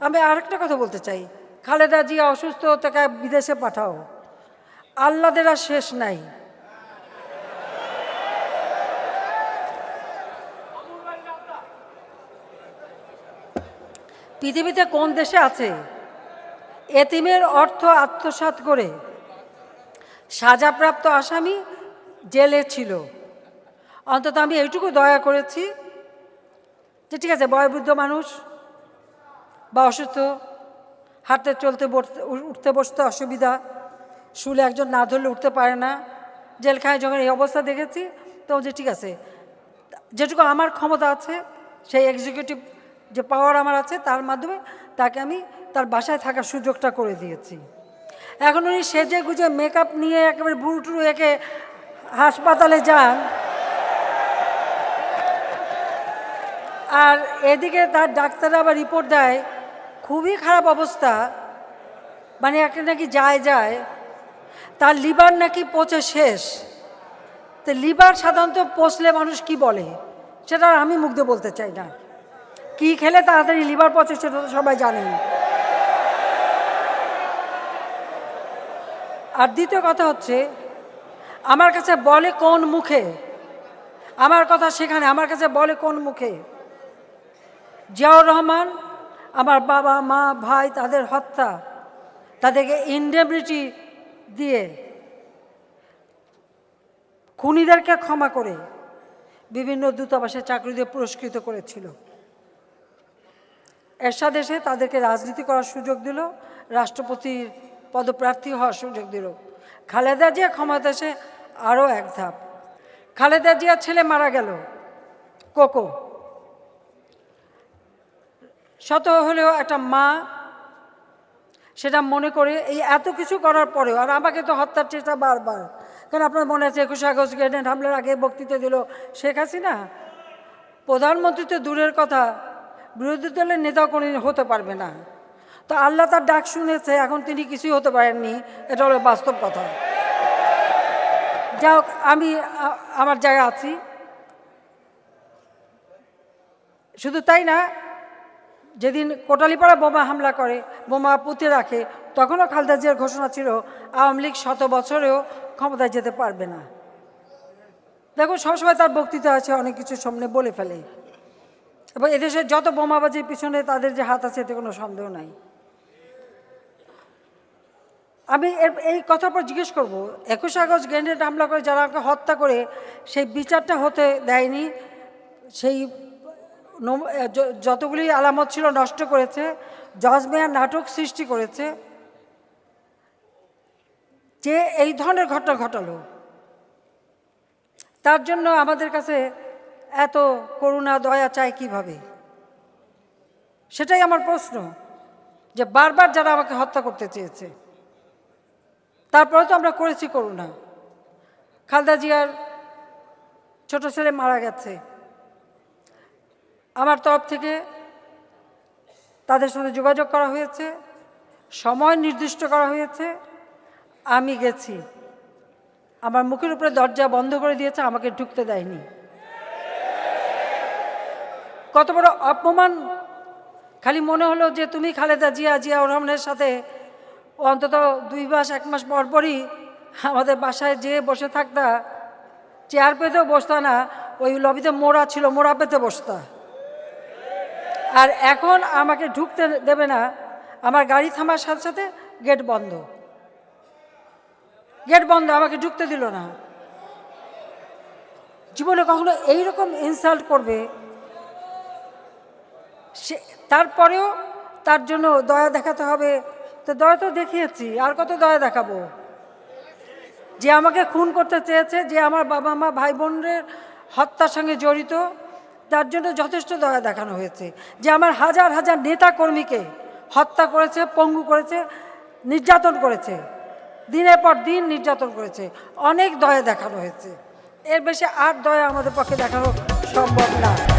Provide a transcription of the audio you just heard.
আমি আরেকটা কথা বলতে চাই। খালেদা জিয়া অসুস্থ, তাকে বিদেশে পাঠাও। আল্লাদের আর শেষ নাই। পৃথিবীতে কোন দেশে আছে? এতিমের অর্থ আত্মসাৎ করে। সাজাপ্রাপ্ত আসামি জেলে ছিল। অন্তত আমি এইটুকু দয়া করেছি যে ঠিক আছে, বয়োবৃদ্ধ মানুষ অসুস্থ হাঁটতে চলতে উঠতে বসতে অসুবিধা। শুলে একজন না ধরলে উঠতে পারে না। জেলখানায় যখন এই অবস্থা দেখেছি তো যে ঠিক আছে, যেটুকু আমার ক্ষমতা আছে, সেই এক্সিকিউটিভ যে পাওয়ার আমার আছে, তার মাধ্যমে তাকে আমি তার বাসায় থাকার সুযোগটা করে দিয়েছি। এখন উনি সেজে গুজে মেকআপ নিয়ে একেবারে বুড়ো টুরু একে হাসপাতালে যান। আর এদিকে তার ডাক্তাররা আবার রিপোর্ট দেয় খুবই খারাপ অবস্থা। মানে একটা নাকি যায় যায়। তার লিভার নাকি পচে শেষ। তো লিভার সাধারণত পচলে মানুষ কি বলে? সেটা আমি মুগ্ধ বলতে চাই না। কি খেলে তাড়াতাড়ি লিভার পচে সেটা তো সবাই জানেন। আর দ্বিতীয় কথা হচ্ছে, আমার কাছে বলে কোন মুখে? আমার কথা সেখানে, আমার কাছে বলে কোন মুখে? জিয়াউর রহমান আমার বাবা, মা, ভাই তাদের হত্যা, তাদেরকে ইন্ডেমনিটি দিয়ে খুনিদেরকে ক্ষমা করে বিভিন্ন দূতাবাসে চাকরি দিয়ে পুরস্কৃত করেছিল। এরশাদ এসে তাদেরকে রাজনীতি করার সুযোগ দিল রাষ্ট্রপতির পদপ্রার্থী হওয়ার সুযোগ দিল। খালেদা জিয়া ক্ষমতা এসে আরও এক ধাপ। খালেদা জিয়ার ছেলে মারা গেল, কোকো। শত হলেও একটা মা, সেটা মনে করে এই এত কিছু করার পরেও, আর আমাকে তো হত্যার চেষ্টা বারবার। কারণ আপনার মনে আছে একুশে আগস্ট গ্রেনেড হামলার আগে বক্তৃতা দিল শেখ হাসিনা? প্রধানমন্ত্রী তো দূরের কথা, বিরোধী দলের নেতাও কোনোদিন হতে পারবে না। তো আল্লাহ তার ডাক শুনেছে, এখন তিনি কিছুই হতে পারেননি, এটা হলো বাস্তব কথা। যাই হোক, আমি আমার জায়গা আছি। শুধু তাই না যেদিন কোটালিপাড়া বোমা হামলা করে, বোমা পুঁতে রাখে, তখনও খালেদা জিয়ার ঘোষণা ছিল, আওয়ামী লীগ শত বছরেও ক্ষমতায় যেতে পারবে না। দেখো, সবসময় তার বক্তৃতা আছে, অনেক কিছু সামনে বলে ফেলে। এবং এদেশের যত বোমাবাজির পিছনে তাদের যে হাত আছে, এতে কোনো সন্দেহ নাই। আমি এই কথার পর জিজ্ঞেস করব, একুশ আগস্ট গ্রেনেড হামলা করে, যারা হত্যা করে, সেই বিচারটা হতে দেয়নি, সেই যতগুলি আলামত ছিল নষ্ট করেছে জজ মেয়ার নাটক সৃষ্টি করেছে, যে এই ধরনের ঘটনা ঘটালো। তার জন্য আমাদের কাছে এত করুণা, দয়া চাই কীভাবে? সেটাই আমার প্রশ্ন, যে বারবার যারা আমাকে হত্যা করতে চেয়েছে তারপরে তো আমরা করেছি করুণা। খালদা জিয়ার ছোট ছেলে মারা গেছে। আমার তরফ থেকে তাদের সাথে যোগাযোগ করা হয়েছে, সময় নির্দিষ্ট করা হয়েছে, আমি গেছি। আমার মুখের উপরে দরজা বন্ধ করে দিয়েছে, আমাকে ঢুকতে দেয়নি। কত বড় অপমান। খালি মনে হলো যে তুমি খালেদা জিয়া জিয়া রহমানের সাথে অন্তত দুই মাস, এক মাস পর পরই আমাদের বাসায় যেয়ে বসে থাকতা, চেয়ার পেতেও বসতা না, ওই লবিতে মোড়া ছিল, মোড়া পেতে বসতা। আর এখন আমাকে ঢুকতে দেবে না, আমার গাড়ি থামার সাথে সাথে গেট বন্ধ। গেট বন্ধ, আমাকে ঢুকতে দিল না। জীবনে কখনো এইরকম ইনসাল্ট করবে? সে, তারপরেও তার জন্য দয়া দেখাতে হবে। তো দয়া তো দেখিয়েছি, আর কত দয়া দেখাবো? যে আমাকে খুন করতে চেয়েছে, যে আমার বাবা মা ভাই বোনের হত্যার সঙ্গে জড়িত তার জন্য যথেষ্ট দয়া দেখানো হয়েছে যে আমার হাজার হাজার নেতা কর্মীকে হত্যা করেছে, পঙ্গু করেছে, নির্যাতন করেছে। দিনের পর দিন নির্যাতন করেছে। অনেক দয়া দেখানো হয়েছে। এর বেশি আর দয়া আমাদের পক্ষে দেখানো সম্ভব না।